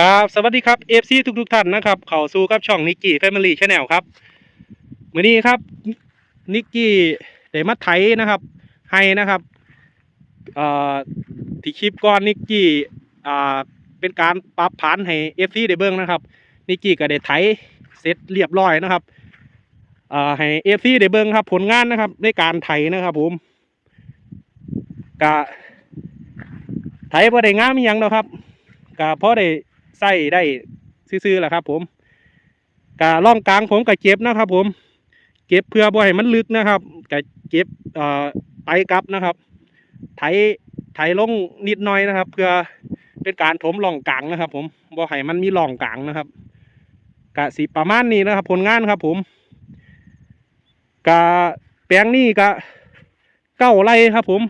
ครับสวัสดีครับเอฟซีทุกทุกๆท่านนะครับเข้าสู่กับช่องนิกกี้แฟมิลี่ชาแนลครับมื้อนี้ครับนิกกี้ได้มาไถนะครับให้นะครับเอ่อที่คลิปก่อนนิกกี้อ่าเป็นการปรับผันให้เอฟซีได้เบิ่งนะครับนิกกี้ก็ได้ไถเสร็จเรียบร้อยนะครับอ่าให้เอฟซีได้เบิ่งครับ ผลงานนะครับในการไถนะครับผมกะไถบ่ได้งามอีหยังดอกครับก็พอได้ ใส่ได้ซื่อๆแหละครับ ผมกะล่องกลางผมก็เก็บนะครับ ผม เก็บเพื่อบ่ให้มันลึกนะครับก็เก็บเอ่อไปกลับนะครับ ไถไถลงนิดหน่อยนะครับ เพื่อเป็นการถมล่องกลางนะครับ ผมบ่ให้มันมีล่องกลางนะครับกะสิประมาณนี้นะครับ ผลงานครับ ผมกะแปลงนี้กะเก้าไร่ครับ ผม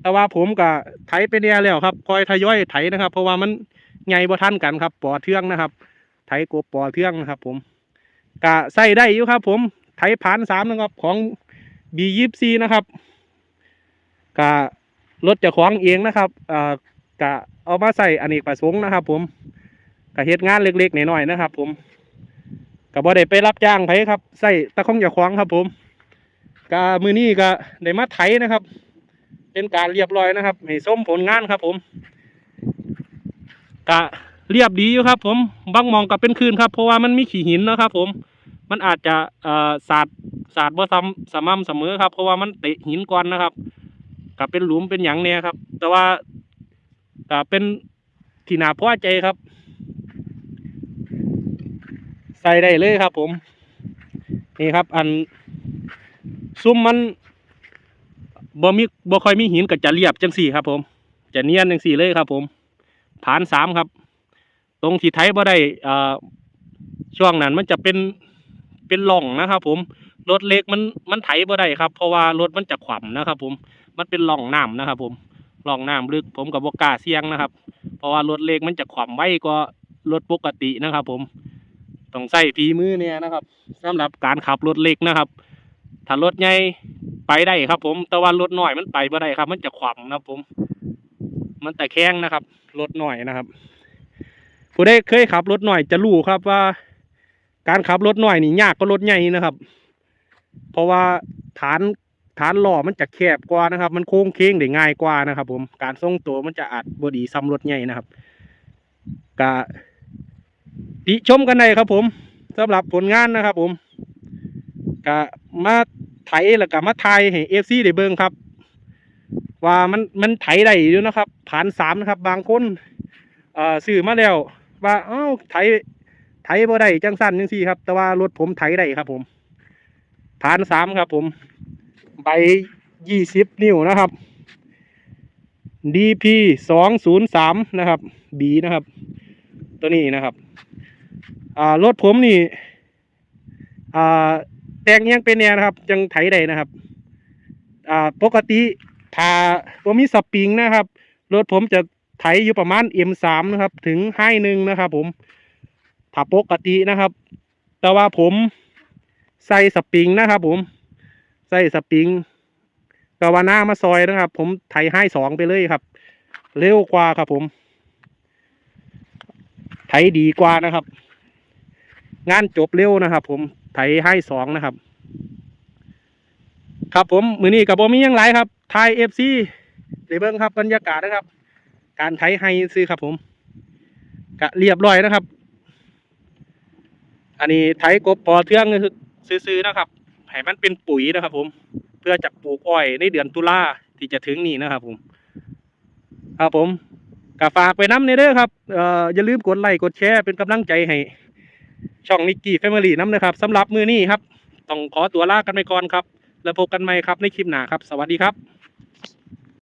แต่ว่าผมก็ไถไปเนี่ยแล้วครับคอยทยอยไถนะครับ เพราะว่ามัน ไงบ่ทันกันครับปอเทืองนะครับ ไถกบปอเทืองนะครับ ผมก็ใส่ได้อยู่ครับ ผมไถผ่านสามนะครับ ของบียิบซีนะครับก็รถจะของเองนะครับเอ่อก็เอามาใส่อเนกประสงค์นะครับ ผมก็เฮ็ดงานเล็กๆน้อยๆนะครับ ผมก็บ่ได้ไปรับจ้างไผครับใส่ตะของเจ้าของครับ ผมก็มือนี้ก็ได้มาไถนะครับ เป็นการเรียบร้อยนะครับให้ส้มผลงานครับ ผม กะเรียบดีอยู่ครับ ผมบางมองกับเป็นคืนครับ เพราะว่ามันมีขี้หินนะครับ ผมมันอาจจะเอ่อสาดสาดบ่ซ้ำสม่ำเสมอครับ เพราะว่ามันเตะหินก่อนนะครับกับเป็นหลุมเป็นหยังเนี่ยครับ แต่ว่าก็เป็นที่นาพ่อใจครับ ใส่ได้เลยครับ ผม นี่ครับ อันซุ้มมันบ่มีบ่ค่อยมีหินก็จะเรียบจังสี่ครับ ผม จะเนียนจังสี่เลยครับ ผม ฐานสามครับ ตรงที่ไทยบ่ได้อ่าช่วงนั้นมันจะเป็นเป็นหล่องนะครับผมรถเล็กมันมันไถบ่ได้ครับ เพราะว่ารถมันจะขวำนะครับ ผมมันเป็นหล่องน้ำนะครับ ผมหล่องน้ำลึก ผมกับบกาเสี่ยงนะครับ เพราะว่ารถเล็กมันจะขวำไวกว่ารถปกตินะครับ ผมต้องใส่ฝีมือเนี่ยนะครับสำหรับการขับรถเล็กนะครับถ้ารถใหญ่ไปได้ครับ ผมแต่ว่ารถน้อยมันไปบ่ได้ครับ มันจะขวำนะครับผม มันแต่แข้งนะครับรถหน้อยนะครับ ผู้ได้เคยขับรถหน้อยจะรู้ครับว่า การขับรถหน้อยนี่ยากกว่ารถใหญ่นะครับ เพราะว่าฐานฐานล้อมันจะแคบกว่านะครับ มันโค้งเค้งได้ง่ายกว่านะครับ ผมการทรงตัวมันจะอาจบอดีซ้ำรถใหญ่นะครับกะติชมกันได้ครับ ผมสำหรับผลงานนะครับ ผมกะมาไถแล้วก็มาไทยให้เอฟซีได้เบิ่งครับ ว่ามันมันไถได้อยู่นะครับผ่านสามนะครับ บางคนเอ่อซื้อมาแล้ว ว่าเอ้าไถไถบ่ได้จังสั้นจังซี่ครับ แต่ว่ารถผมไถได้ครับ ผมผ่านสามครับ ผมใบยี่สิบนิ้วนะครับ DP สองศูนย์สามนะครับ B นะครับ ตัวนี้นะครับ อ่ารถผมนี่ อ่าแตงเอียงเป็นแนวนะครับจังไถได้นะครับ อ่าปกติ ถ้าผมมีสปริงนะครับ รถผมจะไถอยู่ประมาณ M3 นะครับ ถึงให้หนึ่งนะครับผมถ้าปกตินะครับ แต่ว่าผมใส่สปริงนะครับผมใส่สปริงกาวาน่ามาซอยนะครับ ผมไถให้สองไปเลยครับ เร็วกว่าครับผม ไถดีกว่านะครับ งานจบเร็วนะครับ ผมไถให้สองนะครับ ครับผมมือนี้กับผมมียังไรครับไทยเอฟซีเดเบิ้งครับบรรยากาศนะครับ การไถให้ซื้อครับผมกะเรียบร้อยนะครับ อันนี้ไถกบปอเทืองซื้อๆนะครับให้มันเป็นปุ๋ยนะครับ ผม เพื่อจะปลูกอ้อยในเดือนตุลาที่จะถึงนี้นะครับ ผม ครับผมกะฝากไปน้ำในเด้อครับเอ่ออย่าลืมกดไลค์กดแชร์เป็นกำลังใจให้ช่องนิกกี้แฟมิลี่น้ำนะครับสำหรับมือนี้ครับ ต้องขอตัวลากันไปก่อนครับ แล้วพบกันใหม่ครับในคลิปหน้าครับ สวัสดีครับ